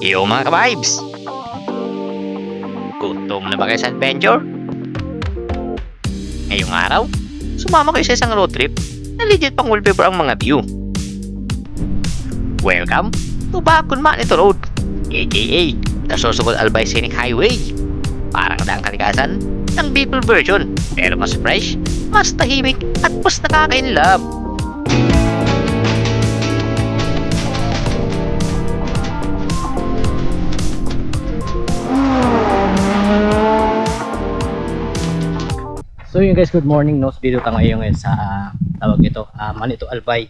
Yo mga ka-vibes! Gutom na ba kayo sa adventure? Ngayong araw, sumama kayo sa isang road trip na legit pang wallpaper ang mga view. Welcome to Bakun Manito Road, aka the Sorsogon Albay Scenic Highway. Parang daang kalikasan ng Bicol version, pero mas fresh, mas tahimik, at mas nakaka-inlove. So yun guys, good morning. No, dito tayo ngayon ngayon sa tawag ito, uh, Manito Albay.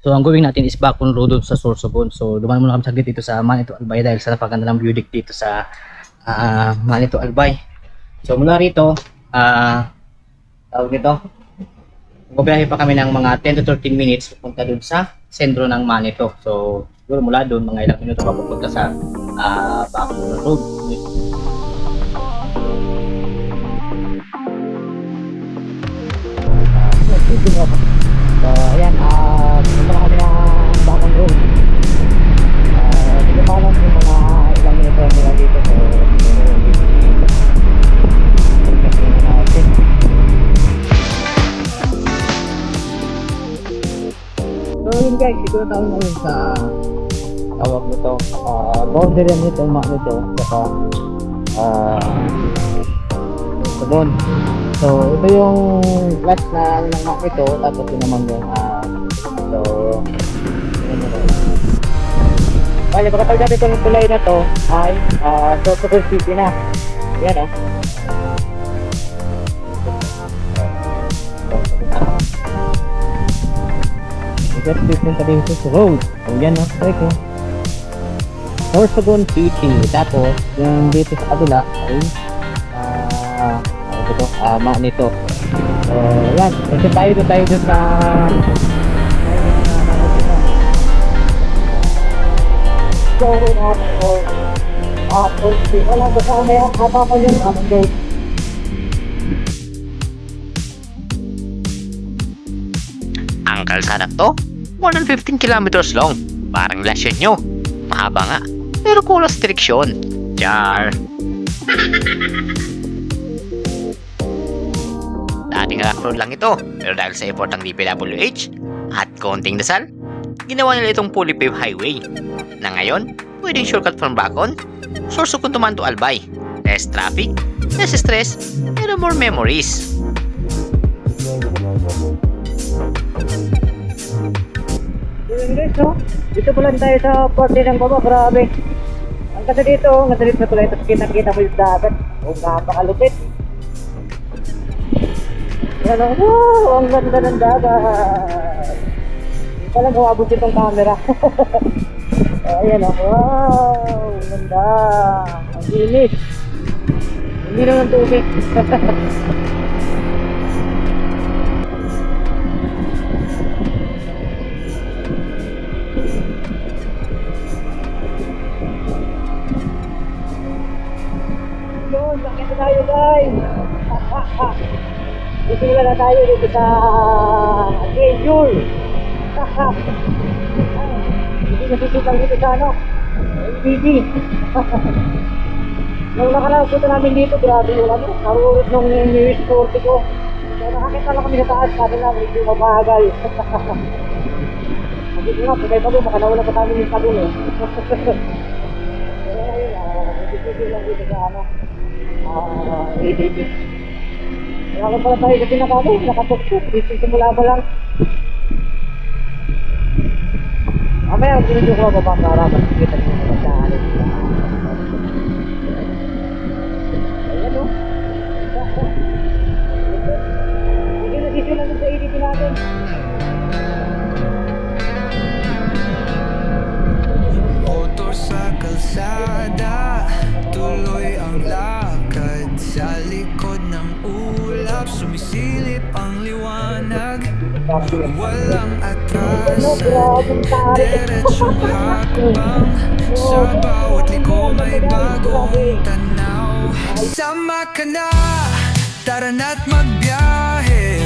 So ang gawin natin is back on road sa Sorsogon. So dumaan muna kami saglit dito sa Manito Albay dahil sa napaganda ng view deck dito sa uh, Manito Albay. So mula rito, ah tawag ito, Bubiyahe pa kami ng mga 10 to 13 minutes pupunta dun sa sentro ng Manito. So, siguro mula doon, mga ilang minuto pa pupunta sa uh, Bacoor Road. So, ayan, ah, pupunta na kami ng Road. Ah, Hindi pa alam kung mga ilang minuto dito. So. So yun guys, siguro tayo ngayon sa tawag nito, uh, boundary nito, mak nito, saka uh, sabon. So ito yung clutch na ng mak nito, tapos yun naman yung uh, so. Bale, pagkatawag natin itong tulay na to ay uh, so super city na. Yan ah. Just dito sa road. So yan o, check o. Sorsogon City. Tapos, yung dito sa kabila ay ah ano ito, mak nito. So, yan. Kasi tayo doon tayo doon sa So, ako, ako, wala ko sa may haba ko yung update. Ang kalsada to, more than 15 kilometers long. Parang lasyon nyo. Mahaba nga, pero kulang striksyon. Char. Dating road lang ito, pero dahil sa effort ng DPWH at konting dasal, ginawa nila itong fully highway na ngayon, pwedeng shortcut from Bacon, Sorsogon to Manto Albay. Less traffic, less stress, pero more memories. Guys, no? Dito pala tayo sa parte ng baba, grabe. Ang ganda dito, ang ganda dito pala ito, kita-kita mo yung dagat. O, napakalupit. Yan o, ang ganda ng dagat. Pala gawabot itong camera. Ayan o, wow, ang ganda. Ang linis. Hindi naman tubig. Yun, bakit na tayo guys? Dito na tayo dito sa schedule. Hindi nasisitang dito sa ano, LPG. Nung punta namin dito, grabe yung ano, karurot nung news 40 ko. So nakakita lang kami sa taas, sabi na medyo mabagal. Sabi ko nga, pagay pa doon, baka nawala pa kami yung sabon eh. Kaya ayun, ah, medyo lang dito sa ano, Ah, ADP. Wala ka pala tayo kasi nakano, nakatuktok. Simula pa lang. Mamaya, binudyo ko ba bang para makikita nyo naman sa ano. Ayan o. Sige na, dito lang sa ADP natin. Walang atrasan Diretsong hakbang Sa bawat liko may bagong tanaw. Sama ka na Tara na't magbiyahe.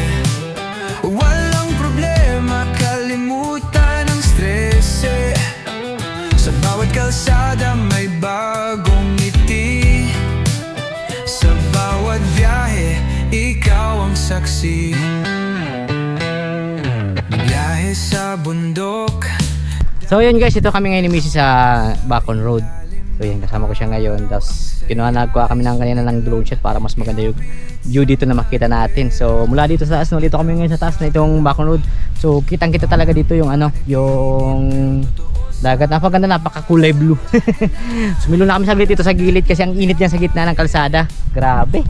Walang problema Kalimutan ang stress. Sa bawat kalsada may bagong ngiti. Sa bawat biyahe, ikaw ang saksi sa bundok So yun guys, ito kami ngayon ni sa Bacon Road. So yun, kasama ko siya ngayon. Tapos kinuha nagkuha kami ng kanina ng drone shot para mas maganda yung view dito na makita natin. So mula dito sa taas, no, dito kami ngayon sa taas na itong Bacon Road. So kitang kita talaga dito yung ano, yung dagat. Napaganda, napaka-kulay blue. Sumilo na kami saglit dito sa gilid kasi ang init niya sa gitna ng kalsada. Grabe.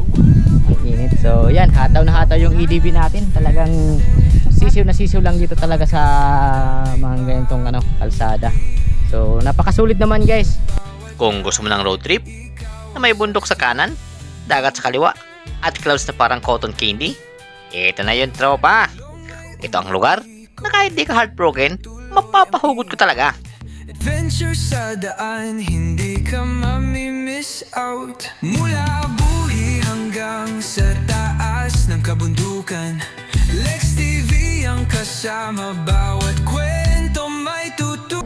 Ang init. So yan, hataw na hataw yung EDV natin. Talagang sisiw na sisiw lang dito talaga sa mga ganitong ano, kalsada. So napakasulit naman guys. Kung gusto mo ng road trip na may bundok sa kanan, dagat sa kaliwa, at clouds na parang cotton candy, ito na yun tropa. Ito ang lugar na kahit di ka heartbroken, mapapahugot ko talaga. Adventure sa daan, hindi ka mamimiss out Mula buhi hanggang sa taas ng kabundukan kasama, bawat kwento may tutu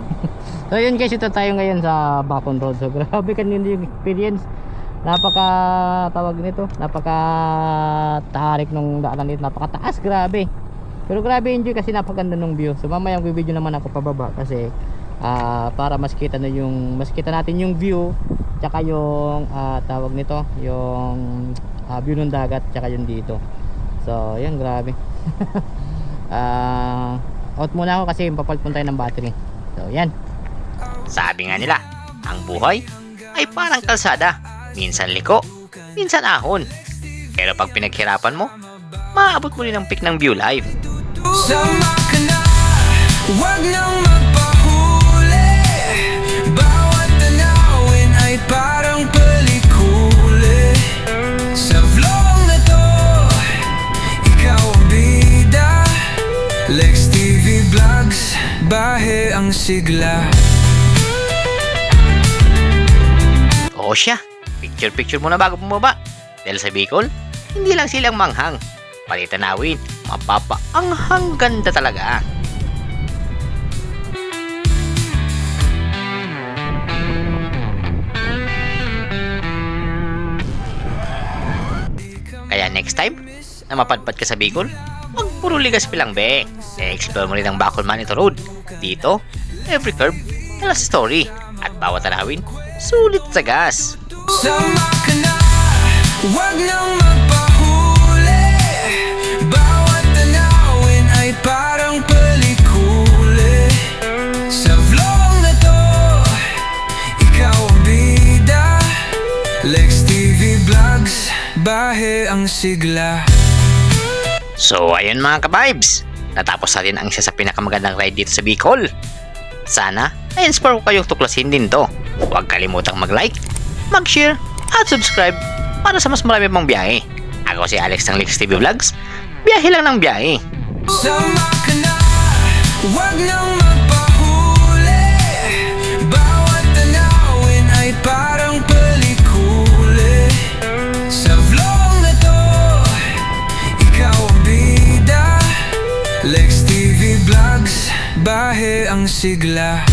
So yun guys, ito tayo ngayon sa Bacon Road. So grabe kanina yung experience. Napaka tawag nito, napaka tarik nung daanan dito, napakataas, grabe. Pero grabe enjoy kasi napaganda nung view. So mamaya video naman ako pababa kasi ah, para mas kita na yung mas kita natin yung view tsaka yung ah, tawag nito, yung ah, view ng dagat tsaka yung dito. So, yan grabe. Ah, out muna ako kasi papalit tayo ng battery. So, yan. Sabi nga nila, ang buhay ay parang kalsada. Minsan liko, minsan ahon. Pero pag pinaghirapan mo, maaabot mo rin ang peak ng view live. Huwag nang magpahuli ang sigla Oo siya, picture-picture muna bago bumaba. Dahil sa Bicol, hindi lang silang manghang. Pati tanawin, mapapa ang ganda talaga. Kaya next time, na mapadpad ka sa Bicol, wag puro ligas pilang be. E-explore mo rin ang Bacol Manito Road. Dito, every curve, tell a story. At bawat tanawin, sulit sa gas. Sama ka na, huwag nang magpahuli. Bawat tanawin ay parang pelikuli Sa vlog na to, ikaw ang bida. Lex TV Vlogs, bahe ang sigla. So ayun mga ka-vibes, natapos natin ang isa sa pinakamagandang ride dito sa Bicol. Sana na-inspire ko kayong tuklasin din to. Huwag kalimutang mag-like, mag-share, at subscribe para sa mas marami pang biyahe. Ako si Alex ng Lex TV Vlogs, biyahe lang ng biyahe. Na, bahe ang sigla